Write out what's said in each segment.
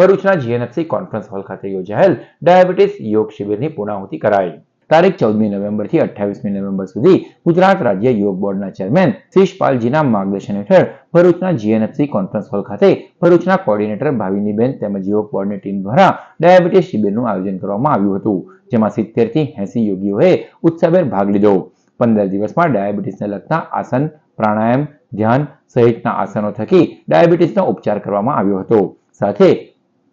ભરૂચના GNFC conference hall ખાતે યોજાયેલ ડાયાબિટીસ યોગ શિબિરની પૂર્ણાહુતિ કરાઈ. તારીખ ચૌદમી નવેમ્બરથી અઠ્યાવીસમી નવેમ્બર સુધી ગુજરાત રાજ્ય યોગ બોર્ડના ચેરમેન શિષપાલજીના માર્ગદર્શન હેઠળ ભરૂચના જીએનએફસી કોન્ફરન્સ હોલ ખાતે ભરૂચના કોર્ડિનેટર ભાવિનીબેન તેમજ યોગ બોર્ડની ટીમ દ્વારા ડાયાબિટીસ શિબિરનું આયોજન કરવામાં આવ્યું હતું, જેમાં સિત્તેરથી એસી યોગીઓએ ઉત્સાહભેર ભાગ લીધો. પંદર દિવસમાં ડાયાબિટીસને લગતા આસન, પ્રાણાયામ, ધ્યાન સહિતના આસનો થકી ડાયાબિટીસનો ઉપચાર કરવામાં આવ્યો હતો. સાથે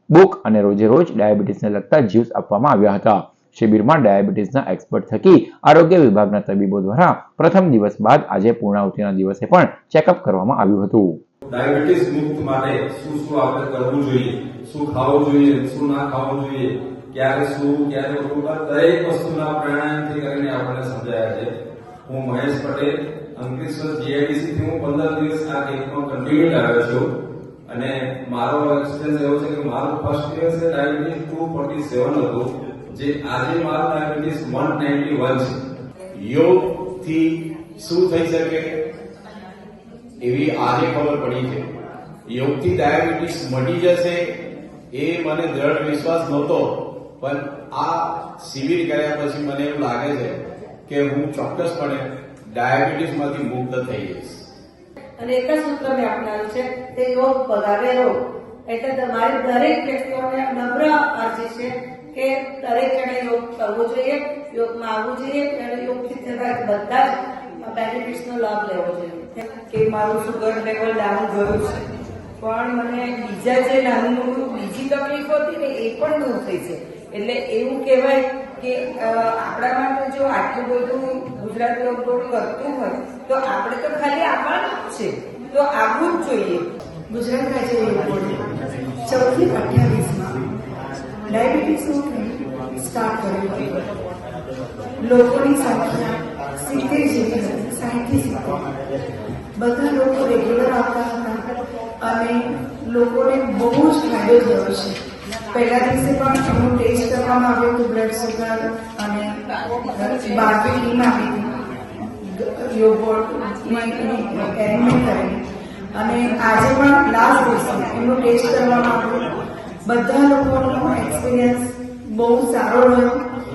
બુક અને રોજે રોજ ડાયાબિટીસને લગતા જ્યુસ આપવામાં આવ્યા હતા. શિબિરમાં ડાયાબિટીસના એક્સપર્ટ થકી આરોગ્ય વિભાગના તબીબો દ્વારા પ્રથમ દિવસ બાદ આજે પૂર્ણાહુતિના દિવસે પણ ચેકઅપ કરવામાં આવ્યું હતું. ડાયાબિટીસ મુક્ત માટે શું શું આપણે કરવું જોઈએ? શું ખાવું જોઈએ? શું ના ખાવું જોઈએ? ક્યારે શું, ક્યારે ઉઠવું દરેક વસ્તુના પ્રાણાયામથી કરીને આપણને સમજાયા છે. હું મહેશ પટેલ, અંકલેશ્વર જીઆઈડીસી થી હું પંદર દિવસ આ કેમ્પમાં કન્ટિન્યુ આવ્યો છું. મારો એવો છે કે મારું ફર્સ્ટ દિવસે ડાયાબિટીસ ટુ ફોર્ટી સેવન હતું, જે આજે મારું ડાયાબિટીસ વન નાઇન્ટી વન છે. યોગથી શું થઈ શકે? એવી આજે ખબર પડી છે. યોગથી ડાયાબિટીસ મટી જશે એ મને દ્રઢ વિશ્વાસ નહોતો, પણ આ શિબિર કર્યા પછી મને એવું લાગે છે કે હું ચોક્કસપણે ડાયાબિટીસમાંથી મુક્ત થઈ જઈશ. અને એક જ સૂત્ર મેં અપનાવ્યું છે, તે યોગ પગારે રોગ એટલે તમારી દરેક વ્યક્તિઓને નમ્ર અરજી છે કે દરેક જણે યોગ કરવો જોઈએ યોગમાં આવવું જોઈએ અને યોગથી થતા બધા જ બેનિફિટ્સ નો લાભ લેવો જોઈએ. કે મારું સુગર લેવલ ડાઉન ગયું છે. પણ મને બીજા જે નાનું મોટું બીજી તકલીફો હતી ને એ પણ દૂર થઈ છે. એટલે એવું કહેવાય કે આપણા માટે જો આટલું બધું ગુજરાત યોગ બોર્ડ કરતું હોય તો આપણે તો ખાલી આપવાનું જ છે. તો આવવું જ જોઈએ. ગુજરાત રાજ્ય યોગ બોર્ડે ચૌદથી અઠ્યાવીસમાં ડાયાબિટીસનું ટ્રેનિંગ સ્ટાર્ટ કર્યું લોકોની સંખ્યા સિત્તેર જેટલી હતી સિત્તેર. બધા લોકો રેગ્યુલર આવતા હતા અને લોકોને બહુ જ ફાયદો થયો છે. પહેલા દિવસે પણ એનું ટેસ્ટ કરવામાં આવ્યું હતું બ્લડ સુગર અને બારથી ટીમ આવી હતી યોગોટ એરેન્જમેન્ટ કરીને અને આજે પણ લાસ્ટ દિવસે એમનું ટેસ્ટ કરવામાં આવ્યું બધા લોકોનો એક્સપિરિયન્સ બહુ સારો રહ્યો.